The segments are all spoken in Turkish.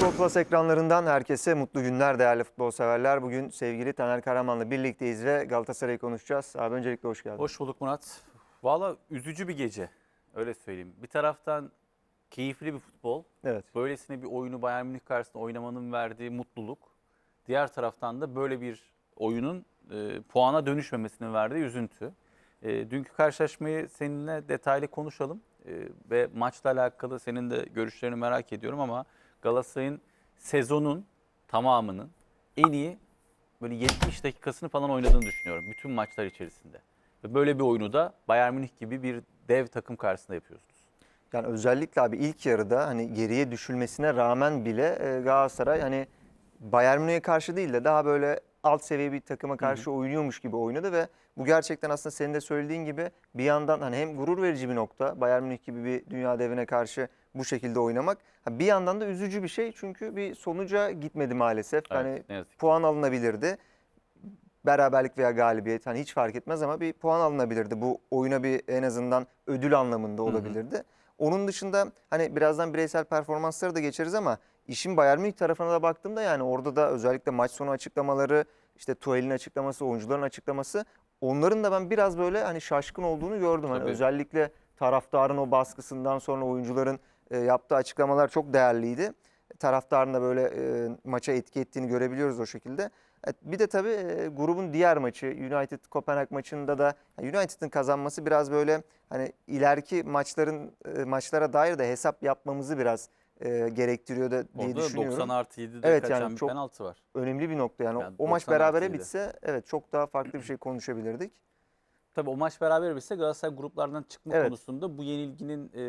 Futbol Plus ekranlarından herkese mutlu günler değerli futbol severler. Bugün sevgili Taner Karaman'la birlikteyiz ve Galatasaray'ı konuşacağız. Abi öncelikle hoş geldin. Hoş bulduk Murat. Valla üzücü bir gece. Öyle söyleyeyim. Bir taraftan keyifli bir futbol. Evet. Böylesine bir oyunu Bayern Münih karşısında oynamanın verdiği mutluluk. Diğer taraftan da böyle bir oyunun e, puana dönüşmemesinin verdiği üzüntü. E, dünkü karşılaşmayı seninle detaylı konuşalım. E, ve maçla alakalı senin de görüşlerini merak ediyorum ama Galatasaray'ın sezonun tamamının en iyi böyle 70 dakikasını falan oynadığını düşünüyorum bütün maçlar içerisinde. Ve böyle bir oyunu da Bayern Münih gibi bir dev takım karşısında yapıyorsunuz. Yani özellikle abi ilk yarıda hani geriye düşülmesine rağmen bile e, Galatasaray hani Bayern Münih'e karşı değil de daha böyle alt seviye bir takıma karşı oynuyormuş gibi oynadı ve bu gerçekten aslında senin de söylediğin gibi bir yandan hani hem gurur verici bir nokta Bayern Münih gibi bir dünya devine karşı bu şekilde oynamak. Bir yandan da üzücü bir şey çünkü bir sonuca gitmedi maalesef. Evet, hani puan alınabilirdi. Beraberlik veya galibiyet hani hiç fark etmez ama bir puan alınabilirdi. Bu oyuna bir en azından ödül anlamında olabilirdi. Onun dışında hani birazdan bireysel performansları da geçeriz ama işin Bayern Münih tarafına da baktığımda yani orada da özellikle maç sonu açıklamaları, işte Tuhel'in açıklaması, oyuncuların açıklaması onların da ben biraz böyle hani şaşkın olduğunu gördüm. Hani Tabii. özellikle taraftarın o baskısından sonra oyuncuların e, yaptığı açıklamalar çok değerliydi. Taraftarın da böyle e, maça etki ettiğini görebiliyoruz o şekilde. Evet, bir de tabii e, grubun diğer maçı United Kopenhag maçında da United'ın kazanması biraz böyle hani ileriki maçların e, maçlara dair de hesap yapmamızı biraz e, gerektiriyor da diye Orada düşünüyorum. 90 artı 7'de Evet, kaçan yani bir çok- penaltı var. Önemli bir nokta yani. Yani o maç 90 artı berabere bitse evet çok daha farklı bir şey konuşabilirdik. Tabii o maç beraber bitse Galatasaray gruplardan çıkma Evet. konusunda bu yenilginin e,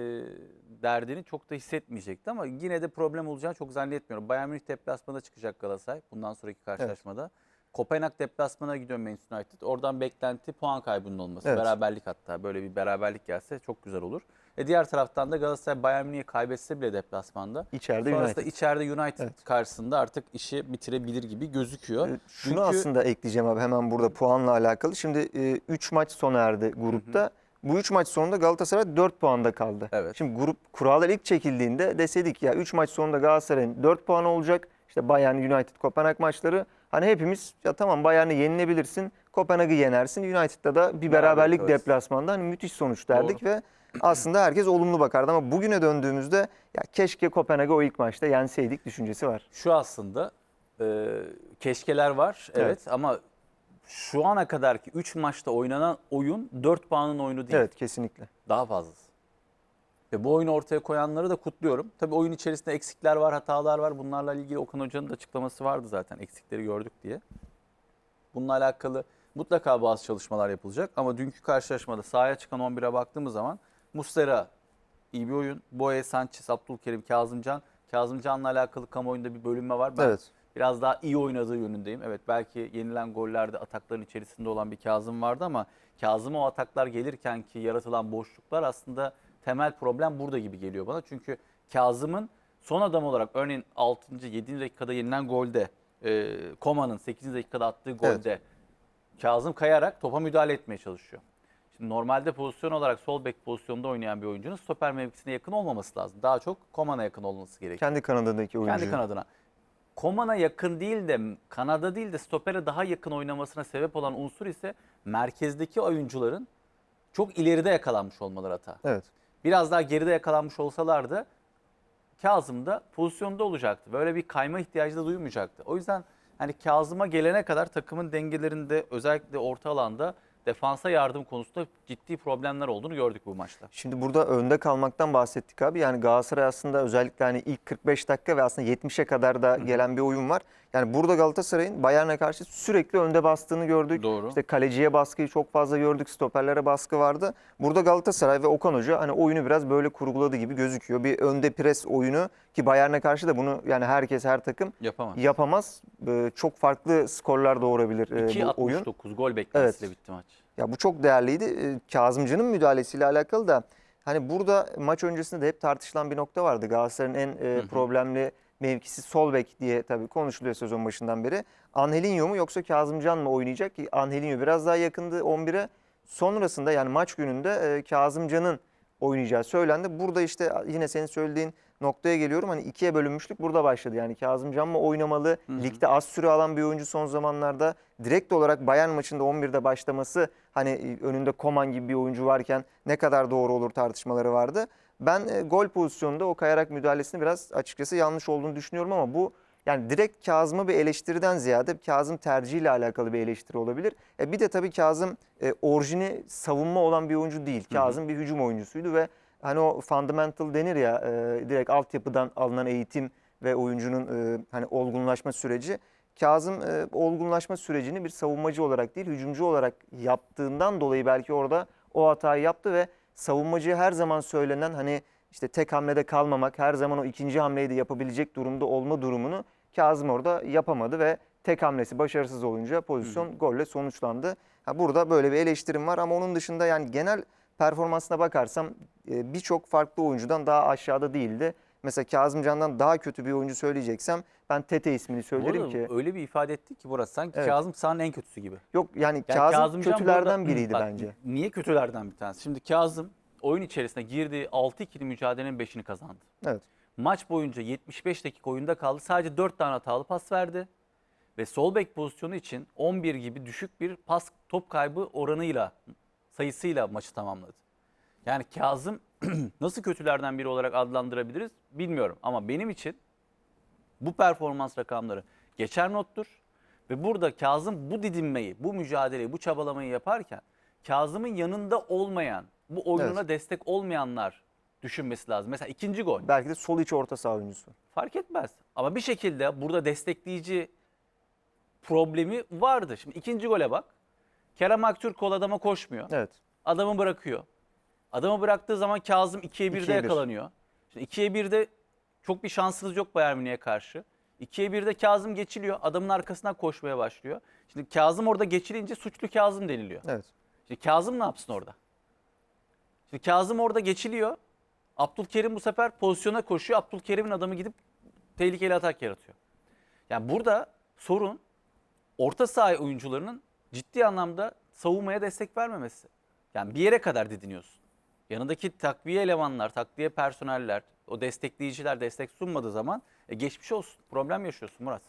derdini çok da hissetmeyecekti ama yine de problem olacağını çok zannetmiyorum. Bayern Münih deplasmana çıkacak Galatasaray bundan sonraki karşılaşmada. Kopenhag deplasmana gidiyor Manchester United. Oradan beklenti puan kaybının olması. Evet. Beraberlik hatta böyle bir beraberlik gelse çok güzel olur. E diğer taraftan da Galatasaray Bayern Münih'i kaybetse bile deplasmanda. İçeride Sonrasında United. içeride United Evet. karşısında artık işi bitirebilir gibi gözüküyor. Ee, Şunu Çünkü- aslında ekleyeceğim abi hemen burada puanla alakalı. Şimdi 3 maç sona erdi grupta. Bu 3 maç sonunda Galatasaray 4 puanda kaldı. Evet. Şimdi grup kurallar ilk çekildiğinde deseydik ya 3 maç sonunda Galatasaray'ın 4 puan olacak. İşte Bayern, United, Kopenhag maçları. Hani hepimiz ya tamam Bayern'i yenilebilirsin. Kopenhag'ı yenersin. United'da da bir Beraberlik alırsın. deplasmanda hani müthiş sonuç derdik ve aslında herkes olumlu bakardı ama bugüne döndüğümüzde ya keşke Kopenhag'ı o ilk maçta yenseydik düşüncesi var. Şu aslında e, keşkeler var evet. Evet. ama şu ana kadarki 3 maçta oynanan oyun 4 puanın oyunu değil. Evet kesinlikle. Daha fazlası. Ve bu oyunu ortaya koyanları da kutluyorum. Tabii oyun içerisinde eksikler var, hatalar var. Bunlarla ilgili Okan Hoca'nın da açıklaması vardı zaten eksikleri gördük diye. Bununla alakalı mutlaka bazı çalışmalar yapılacak. Ama dünkü karşılaşmada sahaya çıkan 11'e baktığımız zaman Mustera iyi bir oyun. Boye, Sanchez, Abdülkerim, Kazımcan. Kazımcan'la alakalı kamuoyunda bir bölünme var. Ben Evet. biraz daha iyi oynadığı yönündeyim. Evet belki yenilen gollerde atakların içerisinde olan bir Kazım vardı ama Kazım o ataklar gelirken ki yaratılan boşluklar aslında temel problem burada gibi geliyor bana. Çünkü Kazım'ın son adam olarak örneğin 6. 7. dakikada yenilen golde e, Koma'nın 8. dakikada attığı golde Kazım kayarak topa müdahale etmeye çalışıyor. Şimdi normalde pozisyon olarak sol bek pozisyonda oynayan bir oyuncunun stoper mevkisine yakın olmaması lazım. Daha çok Koman'a yakın olması gerekiyor. Kendi kanadındaki oyuncu. Kendi kanadına. Koman'a yakın değil de kanada değil de stopere daha yakın oynamasına sebep olan unsur ise merkezdeki oyuncuların çok ileride yakalanmış olmaları hata. Evet. Biraz daha geride yakalanmış olsalardı Kazım da pozisyonda olacaktı. Böyle bir kayma ihtiyacı da duymayacaktı. O yüzden hani Kazım'a gelene kadar takımın dengelerinde özellikle orta alanda defansa yardım konusunda ciddi problemler olduğunu gördük bu maçta. Şimdi burada önde kalmaktan bahsettik abi. Yani Galatasaray aslında özellikle hani ilk 45 dakika ve aslında 70'e kadar da gelen bir oyun var. Yani burada Galatasaray'ın Bayern'e karşı sürekli önde bastığını gördük. Doğru. İşte kaleciye baskıyı çok fazla gördük. Stoperlere baskı vardı. Burada Galatasaray ve Okan Hoca hani oyunu biraz böyle kurguladı gibi gözüküyor. Bir önde pres oyunu ki Bayern'e karşı da bunu yani herkes her takım Yapamaz. yapamaz. Ee, Çok farklı skorlar doğurabilir e, bu oyun. 2.69 gol beklentisiyle bitti maç. Ya bu çok değerliydi. Ee, Kazımcı'nın müdahalesiyle alakalı da hani burada maç öncesinde de hep tartışılan bir nokta vardı. Galatasaray'ın en e, problemli mevkisi sol bek diye tabii konuşuluyor sezon başından beri. Angelinho mu yoksa Kazımcan mı oynayacak ki Angelinho biraz daha yakındı 11'e. Sonrasında yani maç gününde e, Kazımcan'ın oynayacağı söylendi. Burada işte yine senin söylediğin noktaya geliyorum. Hani ikiye bölünmüşlük burada başladı. Yani Kazımcan mı oynamalı? Ligde az süre alan bir oyuncu son zamanlarda direkt olarak Bayern maçında 11'de başlaması hani e, önünde Koman gibi bir oyuncu varken ne kadar doğru olur tartışmaları vardı. Ben e, gol pozisyonunda o kayarak müdahalesini biraz açıkçası yanlış olduğunu düşünüyorum ama bu yani direkt Kazım'a bir eleştiriden ziyade Kazım tercihiyle alakalı bir eleştiri olabilir. E bir de tabii Kazım e, orijini savunma olan bir oyuncu değil. Kazım bir hücum oyuncusuydu ve hani o fundamental denir ya e, direkt altyapıdan alınan eğitim ve oyuncunun e, hani olgunlaşma süreci. Kazım e, olgunlaşma sürecini bir savunmacı olarak değil hücumcu olarak yaptığından dolayı belki orada o hatayı yaptı ve savunmacıya her zaman söylenen hani işte tek hamlede kalmamak, her zaman o ikinci hamleyi de yapabilecek durumda olma durumunu Kazım orada yapamadı ve tek hamlesi başarısız olunca pozisyon golle sonuçlandı. Ha, burada böyle bir eleştirim var ama onun dışında yani genel performansına bakarsam e, birçok farklı oyuncudan daha aşağıda değildi. Mesela Kazımcan'dan daha kötü bir oyuncu söyleyeceksem ben Tete ismini söylerim ki. öyle bir ifade ettik ki burası sanki Evet. Kazım sahanın en kötüsü gibi. Yok yani, Yani Kazım Kazımcan kötülerden burada- biriydi Bak, bence. Niye kötülerden bir tanesi? Şimdi Kazım oyun içerisinde girdiği 6-2'li mücadelenin 5'ini kazandı. Evet. Maç boyunca 75 dakika oyunda kaldı. Sadece 4 tane hatalı pas verdi. Ve sol bek pozisyonu için 11 gibi düşük bir pas top kaybı oranıyla, sayısıyla maçı tamamladı. Yani Kazım nasıl kötülerden biri olarak adlandırabiliriz bilmiyorum. Ama benim için bu performans rakamları geçer nottur. Ve burada Kazım bu didinmeyi, bu mücadeleyi, bu çabalamayı yaparken Kazım'ın yanında olmayan, bu oyununa Evet. destek olmayanlar düşünmesi lazım. Mesela ikinci gol. Belki de sol iç orta saha oyuncusu. Fark etmez. Ama bir şekilde burada destekleyici problemi vardı. Şimdi ikinci gole bak. Kerem Aktürkoğlu adama koşmuyor. Evet. Adamı bırakıyor. Adamı bıraktığı zaman Kazım 2'ye 1'de 2'ye bir. yakalanıyor. Şimdi 2'ye 1'de çok bir şansınız yok Bayern Münih'e karşı. 2'ye 1'de Kazım geçiliyor. Adamın arkasından koşmaya başlıyor. Şimdi Kazım orada geçilince suçlu Kazım deniliyor. Evet. Şimdi Kazım ne yapsın orada? Şimdi Kazım orada geçiliyor. Abdülkerim bu sefer pozisyona koşuyor. Abdülkerim'in adamı gidip tehlikeli atak yaratıyor. Yani burada sorun orta saha oyuncularının ciddi anlamda savunmaya destek vermemesi. Yani bir yere kadar didiniyorsun. Yanındaki takviye elemanlar, takviye personeller, o destekleyiciler destek sunmadığı zaman e, geçmiş olsun. Problem yaşıyorsun Murat.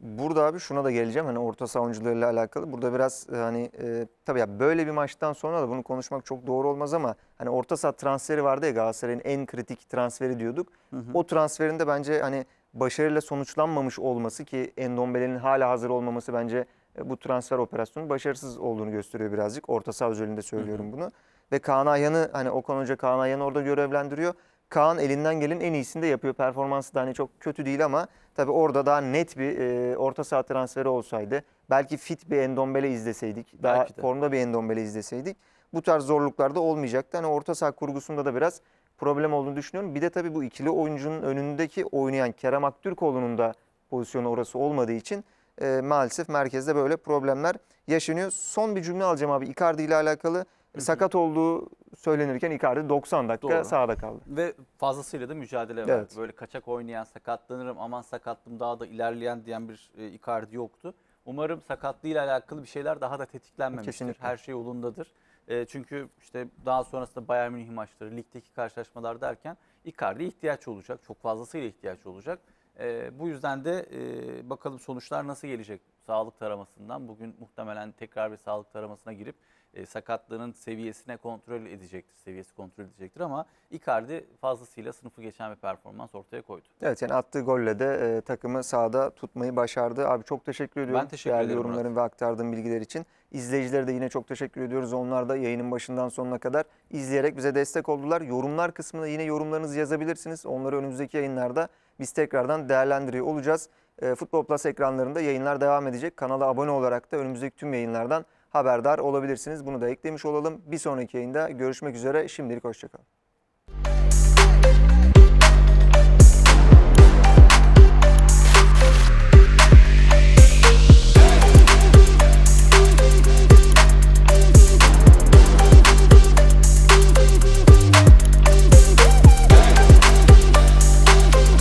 Burada abi şuna da geleceğim hani orta saha oyuncularıyla alakalı. Burada biraz e, hani e, tabii ya böyle bir maçtan sonra da bunu konuşmak çok doğru olmaz ama hani orta saha transferi vardı ya Galatasaray'ın en kritik transferi diyorduk. O transferin de bence hani başarıyla sonuçlanmamış olması ki Endombele'nin hala hazır olmaması bence bu transfer operasyonunun başarısız olduğunu gösteriyor birazcık. Orta saha özelinde söylüyorum bunu. Ve Kaan Ayhan'ı hani Okan Hoca Kaan Ayhan'ı orada görevlendiriyor. Kaan elinden gelen en iyisini de yapıyor. Performansı da hani çok kötü değil ama tabii orada daha net bir e, orta saha transferi olsaydı. Belki fit bir Endombele izleseydik. Daha Belki de. formda bir Endombele izleseydik. Bu tarz zorluklar da olmayacaktı. Hani orta saha kurgusunda da biraz problem olduğunu düşünüyorum. Bir de tabii bu ikili oyuncunun önündeki oynayan Kerem Aktürkoğlu'nun da pozisyonu orası olmadığı için e, maalesef merkezde böyle problemler yaşanıyor. Son bir cümle alacağım abi. Icardi ile alakalı sakat olduğu söylenirken Icardi 90 dakika Doğru. sahada kaldı. Ve fazlasıyla da mücadele. Evet. Böyle kaçak oynayan, sakatlanırım, aman sakatlım daha da ilerleyen diyen bir e, Icardi yoktu. Umarım sakatlığıyla alakalı bir şeyler daha da tetiklenmemiştir. Kesinlikle. Her şey yolundadır. E, çünkü işte daha sonrasında Bayern Münih maçları, ligdeki karşılaşmalar derken Icardi'ye ihtiyaç olacak. Çok fazlasıyla ihtiyaç olacak. E, bu yüzden de e, bakalım sonuçlar nasıl gelecek sağlık taramasından. Bugün muhtemelen tekrar bir sağlık taramasına girip e, sakatlığının seviyesine kontrol edecektir, seviyesi kontrol edecektir ama Icardi fazlasıyla sınıfı geçen bir performans ortaya koydu. Evet yani attığı golle de e, takımı sahada tutmayı başardı. Abi çok teşekkür ediyorum. teşekkür Değerli ederim yorumların ve aktardığın bilgiler için. İzleyicilere de yine çok teşekkür ediyoruz. Onlar da yayının başından sonuna kadar izleyerek bize destek oldular. Yorumlar kısmına yine yorumlarınızı yazabilirsiniz. Onları önümüzdeki yayınlarda biz tekrardan değerlendiriyor olacağız. E, Futbol Plus ekranlarında yayınlar devam edecek. Kanala abone olarak da önümüzdeki tüm yayınlardan haberdar olabilirsiniz. Bunu da eklemiş olalım. Bir sonraki yayında görüşmek üzere. Şimdilik hoşçakalın.